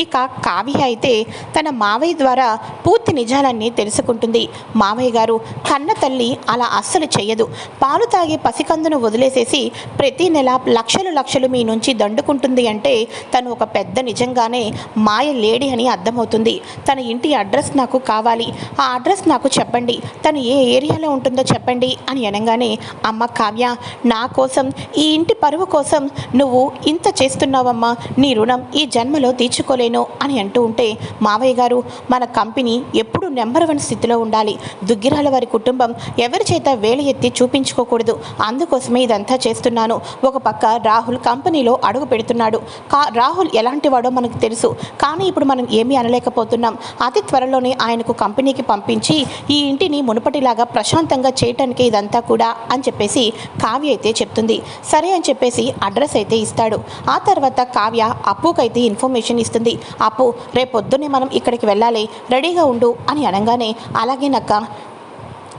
ఇక కావ్య అయితే తన మావయ్య ద్వారా పూర్తి నిజాలన్నీ తెలుసుకుంటుంది. మావయ్య గారు కన్న తల్లి అలా అస్సలు చేయదు పాలు తాగే పసికందును వదిలేసేసి ప్రతి నెల లక్షలు లక్షలు మీ నుంచి దండుకుంటుంది అంటే తను ఒక పెద్ద నిజంగానే మాయ లేడీ అని అర్థమవుతుంది. తన ఇంటి అడ్రస్ నాకు కావాలి. ఆ అడ్రస్ నాకు చెప్పండి. తను ఏ ఏరియాలో ఉంటుందో చెప్పండి అని అనగానే అమ్మ కావ్య నా కోసం ఈ ఇంటి పరువు కోసం నువ్వు ఇంత చేస్తున్నావమ్మా. నీ రుణం ఈ జన్మలో తీర్చుకోలేదు తీర్చుకోలేను అని అంటూ ఉంటే మావయ్య గారు మన కంపెనీ ఎప్పుడు నెంబర్ వన్ స్థితిలో ఉండాలి. దుగ్గిరాల వారి కుటుంబం ఎవరి చేత వేలు ఎత్తి చూపించుకోకూడదు. అందుకోసమే ఇదంతా చేస్తున్నాను. ఒక పక్క రాహుల్ కంపెనీలో అడుగు పెడుతున్నాడు. కా రాహుల్ ఎలాంటి వాడో మనకు తెలుసు. కానీ ఇప్పుడు మనం ఏమీ అనలేకపోతున్నాం. అతి త్వరలోనే ఆయనకు కంపెనీకి పంపించి ఈ ఇంటిని మునుపటిలాగా ప్రశాంతంగా చేయటానికి ఇదంతా కూడా అని చెప్పేసి కావ్య అయితే చెప్తుంది. సరే అని చెప్పేసి అడ్రస్ అయితే ఇస్తాడు. ఆ తర్వాత కావ్య అప్పుకైతే ఇన్ఫర్మేషన్ ఇస్తుంది. అప్పు రేపొద్దునే మనం ఇక్కడికి వెళ్ళాలి రెడీగా ఉండు అని అనగానే అలాగే నక్క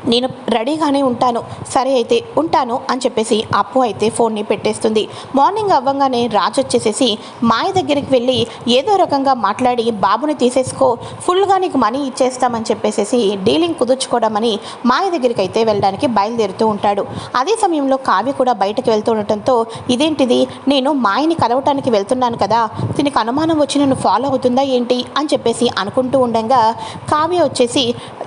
నేను రెడీగానే ఉంటాను. సరే అయితే ఉంటాను అని చెప్పేసి అప్పు అయితే ఫోన్ని పెట్టేస్తుంది. మార్నింగ్ అవ్వగానే రాజు వచ్చేసేసి మాయ దగ్గరికి వెళ్ళి ఏదో రకంగా మాట్లాడి బాబుని తీసేసుకో ఫుల్గా నీకు మనీ ఇచ్చేస్తామని చెప్పేసేసి డీలింగ్ కుదుర్చుకోవడమని మాయ దగ్గరికి అయితే వెళ్ళడానికి బయలుదేరుతూ ఉంటాడు. అదే సమయంలో కావ్య కూడా బయటకు వెళ్తూ ఉండటంతో ఇదేంటిది? నేను మాయని కలవటానికి వెళ్తున్నాను కదా దీనికి అనుమానం వచ్చి నన్ను ఫాలో అవుతుందా ఏంటి? అని చెప్పేసి అనుకుంటూ ఉండగా కావ్య వచ్చేసి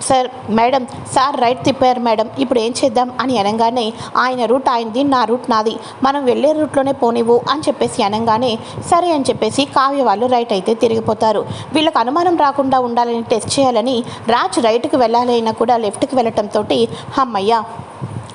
సార్ మేడం సార్ రైట్ తిప్పారు మేడం. ఇప్పుడు ఏం చేద్దాం? అని అనగానే ఆయన రూట్ ఆయనది నా రూట్ నాది. మనం వెళ్ళే రూట్లోనే పోనివ్వు అని చెప్పేసి అనగానే సరే అని చెప్పేసి కావ్య వాళ్ళు రైట్ అయితే తిరిగిపోతారు. వీళ్ళకి అనుమానం రాకుండా ఉండాలని టెస్ట్ చేయాలని రాజ్ రైట్కి వెళ్ళాలైనా కూడా లెఫ్ట్కి వెళ్ళటంతో అమ్మయ్యా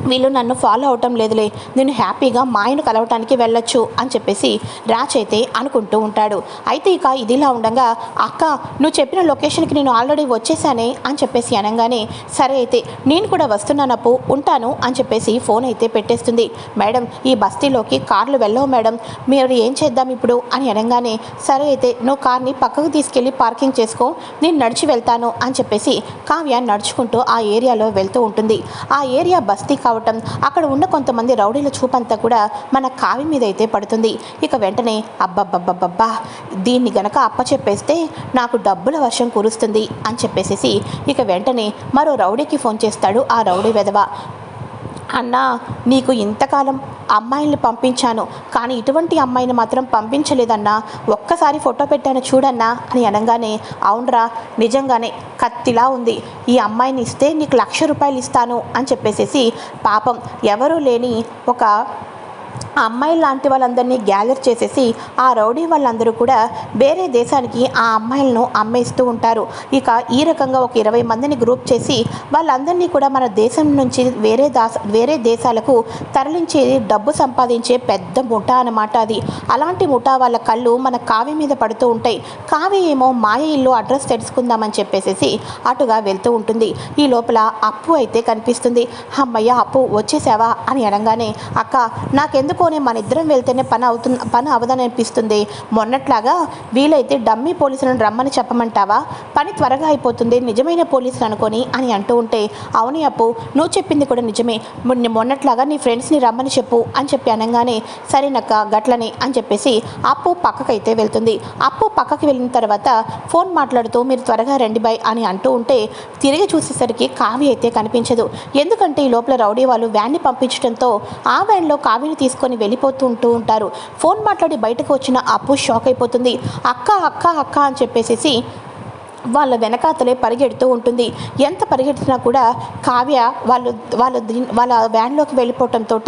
వీళ్ళు నన్ను ఫాలో అవటం లేదులే. నేను హ్యాపీగా మా ఆయన కలవటానికి వెళ్ళొచ్చు అని చెప్పేసి రాజ్ అయితే అనుకుంటూ ఉంటాడు. అయితే ఇక ఇదిలా ఉండగా అక్క నువ్వు చెప్పిన లొకేషన్కి నేను ఆల్రెడీ వచ్చేసానే అని చెప్పేసి అనగానే సరే అయితే నేను కూడా వస్తున్నానప్పు ఉంటాను అని చెప్పేసి ఫోన్ అయితే పెట్టేస్తుంది. మేడం ఈ బస్తీలోకి కార్లు వెళ్ళవు మేడం. మీరు ఏం చేద్దాం ఇప్పుడు? అని అనగానే సరే అయితే నువ్వు కార్ని పక్కకు తీసుకెళ్ళి పార్కింగ్ చేసుకో. నేను నడిచి వెళ్తాను అని చెప్పేసి కావ్య నడుచుకుంటూ ఆ ఏరియాలో వెళ్తూ ఉంటుంది. ఆ ఏరియా బస్తీ కావటం అక్కడ ఉన్న కొంతమంది రౌడీల చూపంతా కూడా మన కావి మీద అయితే పడుతుంది. ఇక వెంటనే అబ్బబ్బబ్బబ్బబ్బా దీన్ని గనక అప్పచెప్పేస్తే నాకు డబ్బుల వర్షం కురుస్తుంది అని చెప్పేసేసి ఇక వెంటనే మరో రౌడీకి ఫోన్ చేస్తాడు ఆ రౌడీ వెధవ. అన్నా నీకు ఇంతకాలం అమ్మాయిల్ని పంపించాను కానీ ఇటువంటి అమ్మాయిని మాత్రం పంపించలేదన్నా. ఒక్కసారి ఫోటో పెట్టాను చూడన్నా అని అనగానే అవునరా నిజంగానే కత్తిలా ఉంది. ఈ అమ్మాయిని ఇస్తే నీకు లక్ష రూపాయలు ఇస్తాను అని చెప్పేసేసి పాపం ఎవరూ లేని ఒక ఆ అమ్మాయి లాంటి వాళ్ళందరినీ గ్యాదర్ చేసేసి ఆ రౌడీ వాళ్ళందరూ కూడా వేరే దేశానికి ఆ అమ్మాయిలను అమ్మేస్తూ ఉంటారు. ఇక ఈ రకంగా ఒక ఇరవై మందిని గ్రూప్ చేసి వాళ్ళందరినీ కూడా మన దేశం నుంచి వేరే దాస వేరే దేశాలకు తరలించి డబ్బు సంపాదించే పెద్ద ముఠ అన్నమాట అది. అలాంటి ముఠా వాళ్ళ కళ్ళు మన కావ్య మీద పడుతూ ఉంటాయి. కావ్య ఏమో మాయ ఇల్లు అడ్రస్ తెలుసుకుందామని చెప్పేసి అటుగా వెళ్తూ ఉంటుంది. ఈ లోపల అప్పు అయితే కనిపిస్తుంది. అమ్మయ్య అప్పు వచ్చేసావా? అని అనగానే అక్క పోనీ మన ఇద్దరం వెళ్తేనే పని అవుతుంది పని అవదని అనిపిస్తుంది మొన్నట్లాగా వీలైతే డమ్మీ పోలీసులను రమ్మని చెప్పమంటావా? పని త్వరగా అయిపోతుంది నిజమైన పోలీసులు అనుకొని అని అంటూ ఉంటే అవును అప్పు నువ్వు చెప్పింది కూడా నిజమే. మొన్నట్లాగా నీ ఫ్రెండ్స్ని రమ్మని చెప్పు అని చెప్పి అనగానే సరేనక్క గట్లని అని చెప్పేసి అప్పు పక్కకైతే వెళ్తుంది. అప్పు పక్కకి వెళ్ళిన తర్వాత ఫోన్ మాట్లాడుతూ మీరు త్వరగా రండి బాయ్ అని అంటూ ఉంటే తిరిగి చూసేసరికి కావి అయితే కనిపించదు. ఎందుకంటే ఈ లోపల రౌడీ వాళ్ళు వ్యాన్ని పంపించడంతో ఆ వ్యాన్లో కావిని తీసుకొని వెళ్ళిపోతూ ఉంటూ ఉంటారు. ఫోన్ మాట్లాడి బయటకు వచ్చిన అప్పు షాక్ అయిపోతుంది. అక్క అక్క అక్క అని చెప్పేసేసి వాళ్ళ వెనకాతలే పరిగెడుతూ ఉంటుంది. ఎంత పరిగెడుతున్నా కూడా కావ్య వాళ్ళు వాళ్ళ వాళ్ళ వ్యాన్లోకి వెళ్ళిపోవటంతో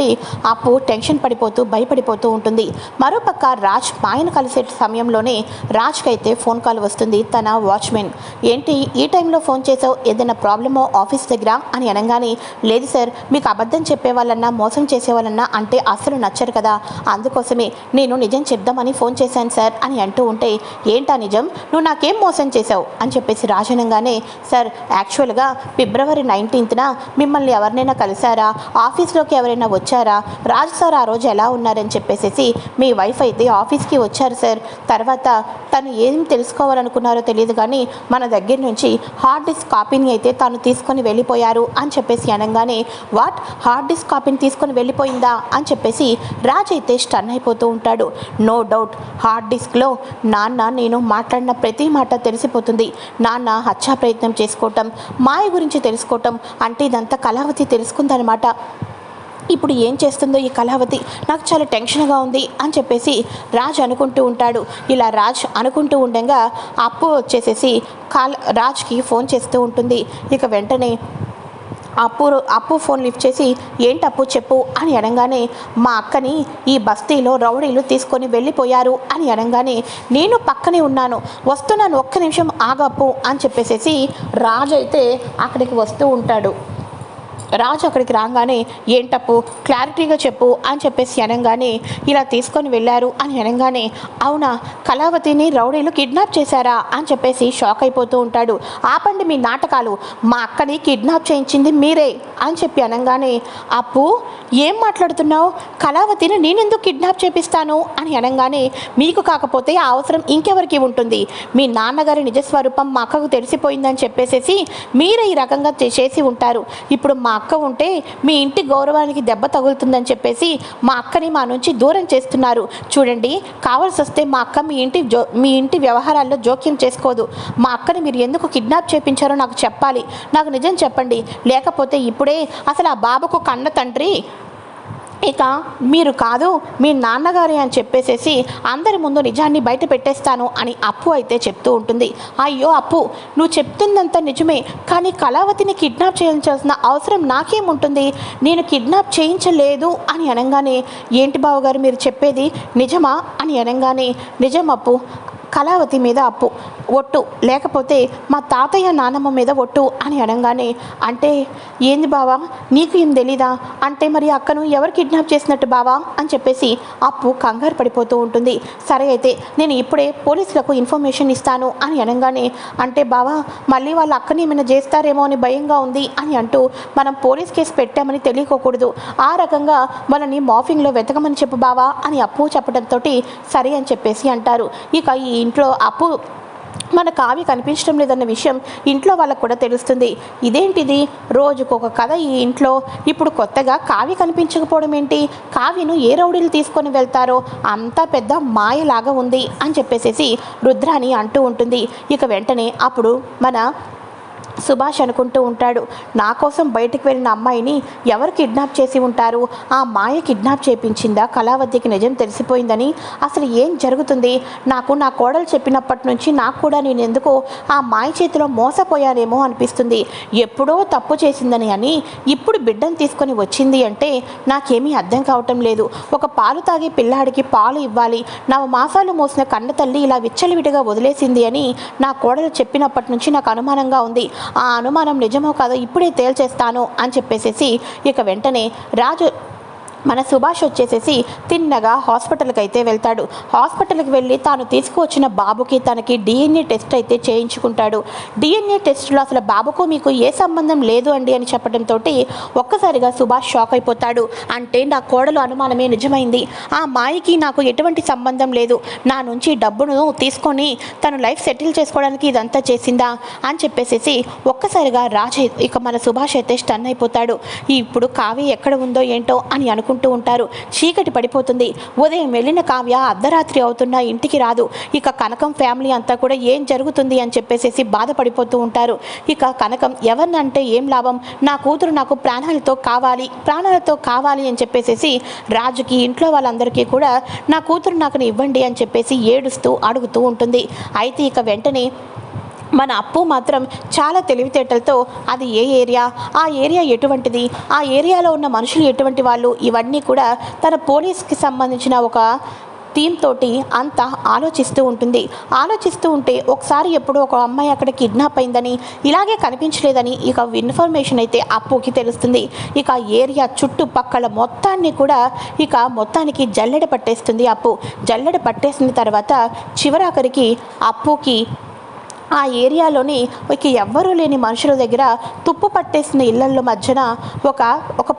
అప్పు టెన్షన్ పడిపోతూ భయపడిపోతూ ఉంటుంది. మరోపక్క రాజ్ మాయను కలిసే సమయంలోనే రాజ్కి అయితే ఫోన్ కాల్ వస్తుంది తన వాచ్మెన్. ఏంటి ఈ టైంలో ఫోన్ చేసావు? ఏదైనా ప్రాబ్లమో ఆఫీస్ దగ్గర? అని అనగానే లేదు సార్ మీకు అబద్ధం చెప్పేవాళ్ళన్నా మోసం చేసేవాళ్ళన్నా అంటే అస్సలు నచ్చరు కదా. అందుకోసమే నేను నిజం చెప్దామని ఫోన్ చేశాను సార్ అని అంటూ ఉంటే ఏంటా నిజం? నువ్వు నాకేం మోసం చేశావు? అని చెప్పేసి రాజనంగానే సార్ యాక్చువల్గా ఫిబ్రవరి నైన్టీన్త్న మిమ్మల్ని ఎవరినైనా కలిశారా? ఆఫీస్లోకి ఎవరైనా వచ్చారా? రాజు సార్ ఆ రోజు ఎలా ఉన్నారని చెప్పేసి మీ వైఫ్ అయితే ఆఫీస్కి వచ్చారు సార్. తర్వాత తను ఏం తెలుసుకోవాలనుకున్నారో తెలియదు కానీ మన దగ్గర నుంచి హార్డ్ డిస్క్ కాపీని అయితే తను తీసుకొని వెళ్ళిపోయారు అని చెప్పేసి అనగానే వాట్? హార్డ్ డిస్క్ కాపీని తీసుకొని వెళ్ళిపోయిందా? అని చెప్పేసి రాజ్ అయితే స్టన్ అయిపోతూ ఉంటాడు. నో డౌట్ హార్డ్ డిస్క్లో నాన్న నేను మాట్లాడిన ప్రతి మాట తెలిసిపోతుంది. నాన్న హత్యా ప్రయత్నం చేసుకోవటం మాయ గురించి తెలుసుకోవటం అంటే ఇదంతా కళావతి తెలుసుకుందనమాట ఇప్పుడు ఏం చేస్తుందో ఈ కళావతి? నాకు చాలా టెన్షన్గా ఉంది అని చెప్పేసి రాజ్ అనుకుంటూ ఉంటాడు. ఇలా రాజ్ అనుకుంటూ ఉండగా అప్పు వచ్చేసేసి కాల్ రాజ్కి ఫోన్ చేస్తూ ఉంటుంది. ఇక వెంటనే అప్పు అప్పు ఫోన్ లిఫ్ట్ చేసి ఏంటి అప్పు చెప్పు అని అనగానే మా అక్కని ఈ బస్తీలో రౌడీలు తీసుకొని వెళ్ళిపోయారు అని అనగానే నేను పక్కనే ఉన్నాను. వస్తున్నాను. ఒక్క నిమిషం ఆగప్పు అని చెప్పేసేసి రాజు అయితే అక్కడికి వస్తూ ఉంటాడు. రాజు అక్కడికి రాగానే ఏంటప్పు? క్లారిటీగా చెప్పు అని చెప్పేసి అనగానే ఇలా తీసుకొని వెళ్ళారు అని అనగానే అవునా? కళావతిని రౌడీలు కిడ్నాప్ చేశారా? అని చెప్పేసి షాక్ అయిపోతూ ఉంటాడు. ఆపండి మీ నాటకాలు మా అక్కని కిడ్నాప్ చేయించింది మీరే అని చెప్పి అనగానే అప్పు ఏం మాట్లాడుతున్నావు? కళావతిని నేనెందుకు కిడ్నాప్ చేపిస్తాను? అని అనగానే మీకు కాకపోతే ఆ అవసరం ఇంకెవరికి ఉంటుంది? మీ నాన్నగారి నిజస్వరూపం మా అక్కకు తెలిసిపోయిందని చెప్పేసేసి మీరే ఈ రకంగా చేసి ఉంటారు. ఇప్పుడు మా అక్క ఉంటే మీ ఇంటి గౌరవానికి దెబ్బ తగులుతుందని చెప్పేసి మా అక్కని మా నుంచి దూరం చేస్తున్నారు. చూడండి కావాల్సి వస్తే మా అక్క మీ ఇంటి జో మీ ఇంటి వ్యవహారాల్లో జోక్యం చేసుకోదు. మా అక్కని మీరు ఎందుకు కిడ్నాప్ చేపించారో నాకు చెప్పాలి. నాకు నిజం చెప్పండి. లేకపోతే ఇప్పుడే అసలు ఆ బాబుకు కన్న తండ్రి ఇక మీరు కాదు మీ నాన్నగారి అని చెప్పేసేసి అందరి ముందు నిజాన్ని బయట పెట్టేస్తాను అని అప్పు అయితే చెప్తూ ఉంటుంది. అయ్యో అప్పు నువ్వు చెప్తుందంతా నిజమే కానీ కళావతిని కిడ్నాప్ చేయించాల్సిన అవసరం నాకేముంటుంది? నేను కిడ్నాప్ చేయించలేదు అని అనగానే ఏంటి బావగారు మీరు చెప్పేది నిజమా? అని అనగానే నిజం అప్పు కళావతి మీద అప్పు ఒట్టు. లేకపోతే మా తాతయ్య నానమ్మ మీద ఒట్టు అని అనగానే అంటే ఏంది బావా నీకు ఏం తెలీదా? అంటే మరి అక్కను ఎవరు కిడ్నాప్ చేసినట్టు బావా? అని చెప్పేసి అప్పు కంగారు పడిపోతూ ఉంటుంది. సరే అయితే నేను ఇప్పుడే పోలీసులకు ఇన్ఫర్మేషన్ ఇస్తాను అని అనగానే అంటే బావా మళ్ళీ వాళ్ళ అక్కని ఏమైనా చేస్తారేమో అని భయంగా ఉంది అని అంటూ మనం పోలీస్ కేసు పెట్టామని తెలియకోకూడదు. ఆ రకంగా వాళ్ళని మాఫింగ్లో వెతకమని చెప్పు బావా అని అప్పు చెప్పడంతో సరే అని చెప్పేసి అంటారు. ఇక ఈ ఇంట్లో అప్పు మన కావ్య కనిపించడం లేదన్న విషయం ఇంట్లో వాళ్ళకు కూడా తెలుస్తుంది. ఇదేంటిది? రోజుకు ఒక కథ ఈ ఇంట్లో. ఇప్పుడు కొత్తగా కావ్య కనిపించకపోవడం ఏంటి? కావ్యను ఏ రౌడీలు తీసుకొని వెళ్తారో అంతా పెద్ద మాయలాగా ఉంది అని చెప్పేసేసి రుద్రాని అంటూ ఉంటుంది. ఇక వెంటనే అప్పుడు మన సుభాష్ అనుకుంటూ ఉంటాడు నా కోసం బయటకు వెళ్ళిన అమ్మాయిని ఎవరు కిడ్నాప్ చేసి ఉంటారు? ఆ మాయ కిడ్నాప్ చేపించిందా? కళావతికి నిజం తెలిసిపోయిందని? అసలు ఏం జరుగుతుంది? నాకు నా కోడలు చెప్పినప్పటి నుంచి నాకు కూడా నేను ఎందుకో ఆ మాయ చేతిలో మోసపోయానేమో అనిపిస్తుంది. ఎప్పుడో తప్పు చేసిందని అని ఇప్పుడు బిడ్డను తీసుకొని వచ్చింది అంటే నాకేమీ అర్థం కావటం లేదు. ఒక పాలు తాగే పిల్లాడికి పాలు ఇవ్వాలి. నవ మాసాలు మోసిన కన్న తల్లి ఇలా విచ్చలవిడిగా వదిలేసింది అని నా కోడలు చెప్పినప్పటి నుంచి నాకు అనుమానంగా ఉంది. ఆ అనుమానం నిజమో కాదో ఇప్పుడే తేల్చేస్తాను అని చెప్పేసేసి ఇక వెంటనే రాజు మన సుభాష్ వచ్చేసేసి తిన్నగా హాస్పిటల్కి అయితే వెళ్తాడు. హాస్పిటల్కి వెళ్ళి తాను తీసుకువచ్చిన బాబుకి తనకి డిఎన్ఏ టెస్ట్ అయితే చేయించుకుంటాడు. డిఎన్ఏ టెస్ట్లో అసలు బాబుకు మీకు ఏ సంబంధం లేదు అండి అని చెప్పడంతో ఒక్కసారిగా సుభాష్ షాక్ అయిపోతాడు. అంటే నా కోడలు అనుమానమే నిజమైంది. ఆ మాయకి నాకు ఎటువంటి సంబంధం లేదు. నా నుంచి డబ్బును తీసుకొని తను లైఫ్ సెటిల్ చేసుకోవడానికి ఇదంతా చేసిందా అని చెప్పేసేసి ఒక్కసారిగా రాజ్ ఇక మన సుభాష్ అయితే స్టన్ అయిపోతాడు. ఇప్పుడు కావి ఎక్కడ ఉందో ఏంటో అని అనుకుంటూ ఉంటారు. చీకటి పడిపోతుంది. ఉదయం వెళ్ళిన కావ్య అర్ధరాత్రి అవుతున్నా ఇంటికి రాదు. ఇక కనకం ఫ్యామిలీ అంతా కూడా ఏం జరుగుతుంది అని చెప్పేసేసి బాధపడిపోతూ ఉంటారు. ఇక కనకం ఎవరినంటే ఏం లాభం? నా కూతురు నాకు ప్రాణాలతో కావాలి ప్రాణాలతో కావాలి అని చెప్పేసేసి రాజుకి ఇంట్లో వాళ్ళందరికీ కూడా నా కూతురు నాకు ఇవ్వండి అని చెప్పేసి ఏడుస్తూ అడుగుతూ ఉంటుంది. అయితే ఇక వెంటనే మన అప్పు మాత్రం చాలా తెలివితేటలతో అది ఏ ఏరియా ఆ ఏరియా ఎటువంటిది ఆ ఏరియాలో ఉన్న మనుషులు ఎటువంటి వాళ్ళు ఇవన్నీ కూడా తన పోలీస్కి సంబంధించిన ఒక థీమ్ తోటి అంతా ఆలోచిస్తూ ఉంటుంది. ఆలోచిస్తూ ఉంటే ఒకసారి ఎప్పుడో ఒక అమ్మాయి అక్కడ కిడ్నాప్ అయిందని ఇలాగే కనిపించలేదని ఇక ఇన్ఫర్మేషన్ అయితే అప్పుకి తెలుస్తుంది. ఇక ఏరియా చుట్టుపక్కల మొత్తాన్ని కూడా ఇక మొత్తానికి జల్లెడ పట్టేస్తుంది అప్పు. జల్లెడ పట్టేసిన తర్వాత చివరాఖరికి అప్పుకి ఆ ఏరియాలోని ఇక ఎవ్వరూ లేని మనుషుల దగ్గర తుప్పు పట్టేసిన ఇళ్ళల్లో మధ్యన ఒక ఒక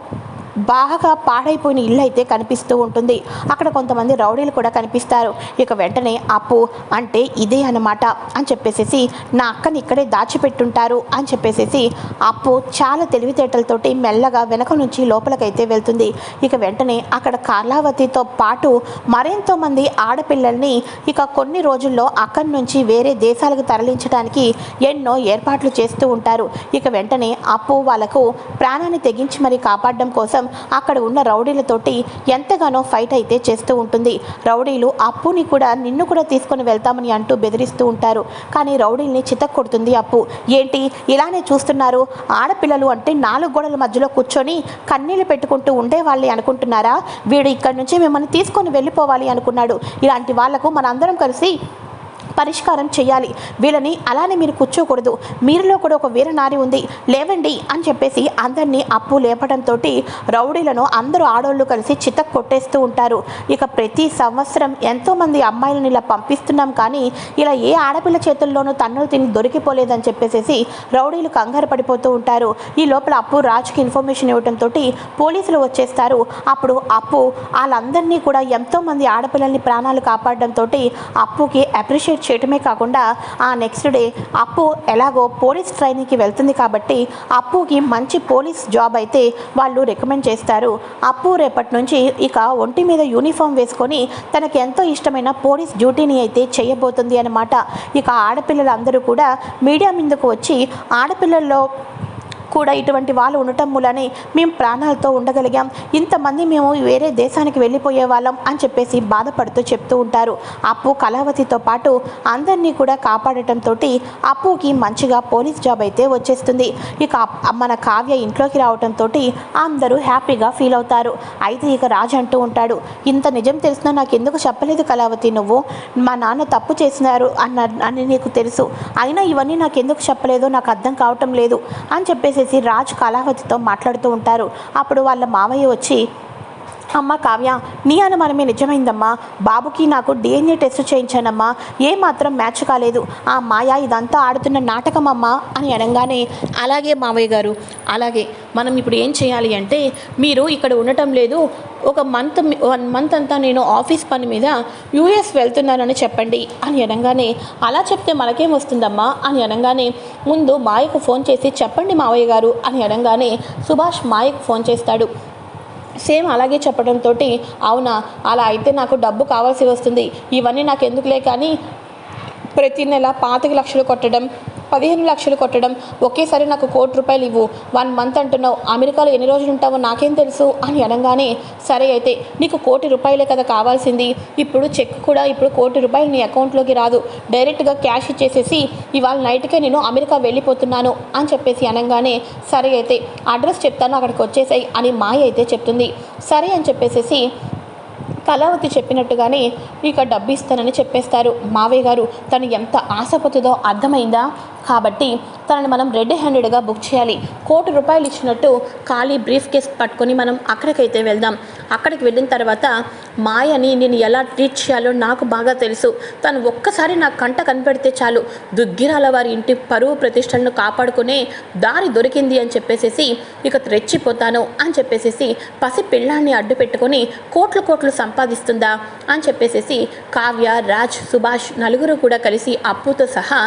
బాగా పాడైపోయిన ఇల్లు అయితే కనిపిస్తూ ఉంటుంది. అక్కడ కొంతమంది రౌడీలు కూడా కనిపిస్తారు. ఇక వెంటనే అప్పు అంటే ఇదే అన్నమాట అని చెప్పేసేసి నా అక్కని ఇక్కడే దాచిపెట్టుంటారు అని చెప్పేసేసి అప్పు చాలా తెలివితేటలతోటి మెల్లగా వెనక నుంచి లోపలికైతే వెళ్తుంది. ఇక వెంటనే అక్కడ కార్లావతితో పాటు మరెంతో మంది ఆడపిల్లల్ని ఇక కొన్ని రోజుల్లో అక్కడి నుంచి వేరే దేశాలకు తరలించడానికి ఎన్నో ఏర్పాట్లు చేస్తూ ఉంటారు. ఇక వెంటనే అప్పు వాళ్ళకు ప్రాణాన్ని తెగించి మరి కాపాడడం కోసం అక్కడ ఉన్న రౌడీలతోటి ఎంతగానో ఫైట్ అయితే చేస్తూ ఉంటుంది. రౌడీలు అప్పుని కూడా నిన్ను కూడా తీసుకొని వెళ్తామని అంటూ బెదిరిస్తూ ఉంటారు. కానీ రౌడీల్ని చితక్కొడుతుంది అప్పు. ఏంటి? ఇలానే చూస్తున్నారు. ఆడపిల్లలు అంటే నాలుగు గోడల మధ్యలో కూర్చొని కన్నీళ్ళు పెట్టుకుంటూ ఉండేవాళ్ళే అనుకుంటున్నారా? వీడు ఇక్కడి నుంచి మిమ్మల్ని తీసుకొని వెళ్ళిపోవాలి అనుకున్నాడు. ఇలాంటి వాళ్ళకు మనందరం కలిసి పరిష్కారం చేయాలి. వీళ్ళని అలానే మీరు కూర్చోకూడదు. మీరులో కూడా ఒక వీరనారి ఉంది. లేవండి అని చెప్పేసి అందరినీ అప్పు లేపడంతో రౌడీలను అందరూ ఆడోళ్ళు కలిసి చిత్త కొట్టేస్తూ ఉంటారు. ఇక ప్రతి సంవత్సరం ఎంతోమంది అమ్మాయిలను ఇలా పంపిస్తున్నాం కానీ ఇలా ఏ ఆడపిల్ల చేతుల్లోనూ తన్నులు తిని దొరికిపోలేదని చెప్పేసి రౌడీలు కంగారు పడిపోతూ ఉంటారు. ఈ లోపల అప్పు రాజుకి ఇన్ఫర్మేషన్ ఇవ్వడంతో పోలీసులు వచ్చేస్తారు. అప్పుడు అప్పు వాళ్ళందరినీ కూడా ఎంతోమంది ఆడపిల్లల్ని ప్రాణాలు కాపాడడంతో అప్పుకి అప్రిషియేట్ చేయటమే కాకుండా ఆ నెక్స్ట్ డే అప్పు ఎలాగో పోలీస్ ట్రైనింగ్కి వెళ్తుంది కాబట్టి అప్పుకి మంచి పోలీస్ జాబ్ అయితే వాళ్ళు రికమెండ్ చేస్తారు. అప్పు రేపటి నుంచి ఇక ఒంటి మీద యూనిఫామ్ వేసుకొని తనకి ఎంతో ఇష్టమైన పోలీస్ డ్యూటీని అయితే చేయబోతుంది అన్నమాట. ఇక ఆడపిల్లలందరూ కూడా మీడియా ముందుకు వచ్చి ఆడపిల్లల్లో కూడా ఇటువంటి వాళ్ళు ఉండటం మూలనే మేము ప్రాణాలతో ఉండగలిగాం. ఇంతమంది మేము వేరే దేశానికి వెళ్ళిపోయే వాళ్ళం అని చెప్పేసి బాధపడుతూ చెప్తూ ఉంటారు. అప్పు కళావతితో పాటు అందరినీ కూడా కాపాడటంతో అప్పుకి మంచిగా పోలీస్ జాబ్ అయితే వచ్చేస్తుంది. ఇక మన కావ్య ఇంట్లోకి రావడంతో అందరూ హ్యాపీగా ఫీల్ అవుతారు. అయితే ఇక రాజు అంటూ ఉంటాడు ఇంత నిజం తెలిసినా నాకు ఎందుకు చెప్పలేదు కళావతి నువ్వు? మా నాన్న తప్పు చేసినారు అన్న అని నీకు తెలుసు. అయినా ఇవన్నీ నాకు ఎందుకు చెప్పలేదో నాకు అర్థం కావటం లేదు అని చెప్పేసి రాజ్ కళావతితో మాట్లాడుతూ ఉంటారు. అప్పుడు వాళ్ళ మామయ్య వచ్చి అమ్మ కావ్య నీ అనుమానమే నిజమైందమ్మా. బాబుకి నాకు డిఎన్ఏ టెస్ట్ చేయించానమ్మా. ఏ మాత్రం మ్యాచ్ కాలేదు. ఆ మాయ ఇదంతా ఆడుతున్న నాటకమమ్మా అని అనగానే అలాగే మావయ్య గారు అలాగే మనం ఇప్పుడు ఏం చేయాలి అంటే మీరు ఇక్కడ ఉండటం లేదు. ఒక మంత్ వన్ మంత్ అంతా నేను ఆఫీస్ పని మీద యూఎస్ వెళ్తున్నానని చెప్పండి అని అనగానే అలా చెప్తే మనకేం వస్తుందమ్మా అని అనగానే ముందు మాయకు ఫోన్ చేసి చెప్పండి మావయ్య గారు అని అనగానే సుభాష్ మాయకు ఫోన్ చేస్తాడు. సేమ్ అలాగే చెప్పడంతో అవునా? అలా అయితే నాకు డబ్బు కావాల్సి వస్తుంది. ఇవన్నీ నాకు ఎందుకులే కానీ ప్రతి నెల పాతిక లక్షలు కొట్టడం పదిహేను లక్షలు కొట్టడం ఒకేసారి నాకు కోటి రూపాయలు ఇవ్వు వన్ మంత్ అంటున్నావు అమెరికాలో ఎన్ని రోజులు ఉంటావో నాకేం తెలుసు అని అనగానే సరే అయితే నీకు కోటి రూపాయలే కదా కావాల్సింది ఇప్పుడు చెక్ కూడా ఇప్పుడు కోటి రూపాయలు నీ అకౌంట్లోకి రాదు డైరెక్ట్గా క్యాష్ ఇచ్చేసేసి ఇవాళ నైట్కే నేను అమెరికా వెళ్ళిపోతున్నాను అని చెప్పేసి అనగానే సరే అయితే అడ్రస్ చెప్తాను అక్కడికి వచ్చేసాయి అని మాయ అయితే చెప్తుంది. సరే అని చెప్పేసేసి కళావతి చెప్పినట్టుగానే ఇక డబ్బు ఇస్తానని చెప్పేస్తారు. మావయ్య గారు తను ఎంత ఆశపతుందో అర్థమైందా? కాబట్టి తనని మనం రెడ్ హ్యాండెడ్గా బుక్ చేయాలి. కోటి రూపాయలు ఇచ్చినట్టు ఖాళీ బ్రీఫ్ కేస్ పట్టుకొని మనం అక్కడికైతే వెళ్దాం. అక్కడికి వెళ్ళిన తర్వాత మాయని నేను ఎలా ట్రీట్ చేయాలో నాకు బాగా తెలుసు. తను ఒక్కసారి నా కంట కనిపెడితే చాలు. దుగ్గిరాల వారి ఇంటి పరువు ప్రతిష్టలను కాపాడుకునే దారి దొరికింది అని చెప్పేసేసి ఇక రెచ్చిపోతాను అని చెప్పేసేసి పసి పిల్లాన్ని అడ్డు పెట్టుకొని కోట్లు కోట్లు సంపాదిస్తుందా అని చెప్పేసేసి కావ్య రాజ్ సుభాష్ నలుగురు కూడా కలిసి అప్పుతో సహా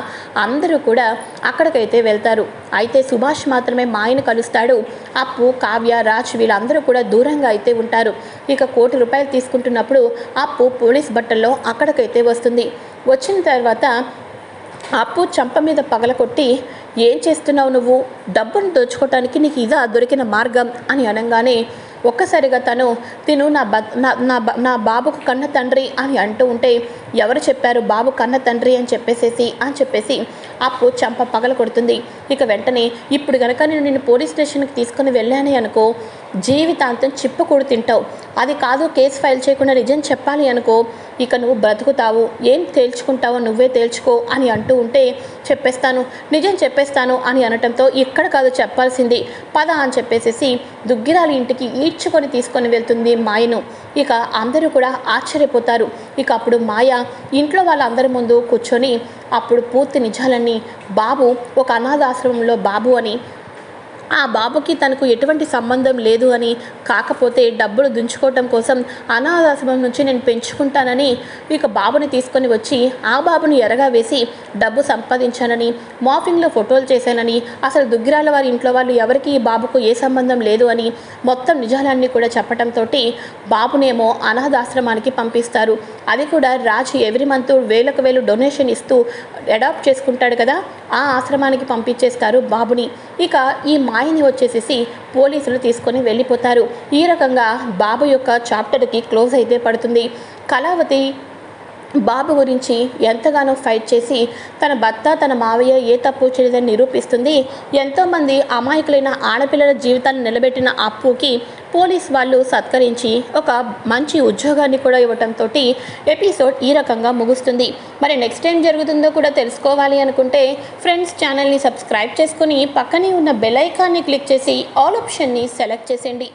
అందరూ కూడా అక్కడికైతే వెళ్తారు. అయితే సుభాష్ మాత్రమే మాయను కలుస్తాడు. అప్పు కావ్య రాజ్ వీళ్ళందరూ కూడా దూరంగా అయితే ఉంటారు. ఇక కోటి రూపాయలు తీసుకుంటున్నప్పుడు అప్పు పోలీస్ బట్టల్లో అక్కడికైతే వస్తుంది. వచ్చిన తర్వాత అప్పు చంప మీద పగలకొట్టి ఏం చేస్తున్నావు నువ్వు? డబ్బును దోచుకోవటానికి నీకు ఇదా దొరికిన మార్గం? అని అనగానే ఒక్కసారిగా తను తిను నా బ నా నా బ- నా బాబుకు కన్న తండ్రి అని అంటూ ఉంటే ఎవరు చెప్పారు బాబు కన్న తండ్రి అని చెప్పేసేసి అని చెప్పేసి అప్పు చంప పగల కొడుతుంది. ఇక వెంటనే ఇప్పుడు గనక నేను నిన్ను పోలీస్ స్టేషన్కి తీసుకుని వెళ్ళాను అనుకో జీవితాంతం చిప్పకూడు తింటావు అది కాదు కేసు ఫైల్ చేయకుండా నిజం చెప్పాలి అనుకో ఇక నువ్వు బ్రతుకుతావు. ఏం తేల్చుకుంటావో నువ్వే తేల్చుకో అని అంటూ ఉంటే చెప్పేస్తాను. నిజం చెప్పేస్తాను అని అనటంతో ఇక్కడ కాదు చెప్పాల్సింది. పద అని చెప్పేసేసి దుగ్గిరాలి ఇంటికి ఈడ్చుకొని తీసుకొని వెళ్తుంది మాయను. ఇక అందరూ కూడా ఆశ్చర్యపోతారు. ఇక అప్పుడు మాయ ఇంట్లో వాళ్ళందరి ముందు కూర్చొని అప్పుడు పూర్తి నిజాలన్నీ. బాబు ఒక అనాథాశ్రమంలో బాబు అని ఆ బాబుకి తనకు ఎటువంటి సంబంధం లేదు అని కాకపోతే డబ్బులు దుంచుకోవటం కోసం అనాథాశ్రమం నుంచి నేను పెంచుకుంటానని ఇక బాబుని తీసుకొని వచ్చి ఆ బాబుని ఎరగా వేసి డబ్బు సంపాదించానని మాఫింగ్లో ఫోటోలు చేశానని అసలు దుగ్గిరాల వారి ఇంట్లో వాళ్ళు ఎవరికి ఈ బాబుకు ఏ సంబంధం లేదు అని మొత్తం నిజాలన్నీ కూడా చెప్పడంతో బాబునేమో అనాథాశ్రమానికి పంపిస్తారు. అది కూడా రాజు ఎవ్రీ మంత్ వేలకు వేలు డొనేషన్ ఇస్తూ అడాప్ట్ చేసుకుంటాడు కదా. ఆ ఆశ్రమానికి పంపించేస్తారు బాబుని. ఇక ఈ మాయని వచ్చేసేసి పోలీసులు తీసుకొని వెళ్ళిపోతారు. ఈ రకంగా బాబు యొక్క చాప్టర్కి క్లోజ్ అయితే పడుతుంది. కళావతి బాబు గురించి ఎంతగానో ఫైట్ చేసి తన భర్త తన మావయ్య ఏ తప్పు చేయలేదని నిరూపిస్తుంది. ఎంతోమంది అమాయకులైన ఆడపిల్లల జీవితాన్ని నిలబెట్టిన అప్పుకి పోలీస్ వాళ్ళు సత్కరించి ఒక మంచి ఉద్యోగాన్ని కూడా ఇవ్వటంతో ఎపిసోడ్ ఈ రకంగా ముగుస్తుంది. మరి నెక్స్ట్ టైం జరుగుతుందో కూడా తెలుసుకోవాలి అనుకుంటే ఫ్రెండ్స్ ఛానల్ని సబ్స్క్రైబ్ చేసుకుని పక్కనే ఉన్న బెల్ ఐకాన్ని క్లిక్ చేసి ఆల్ ఆప్షన్ని సెలెక్ట్ చేసేయండి.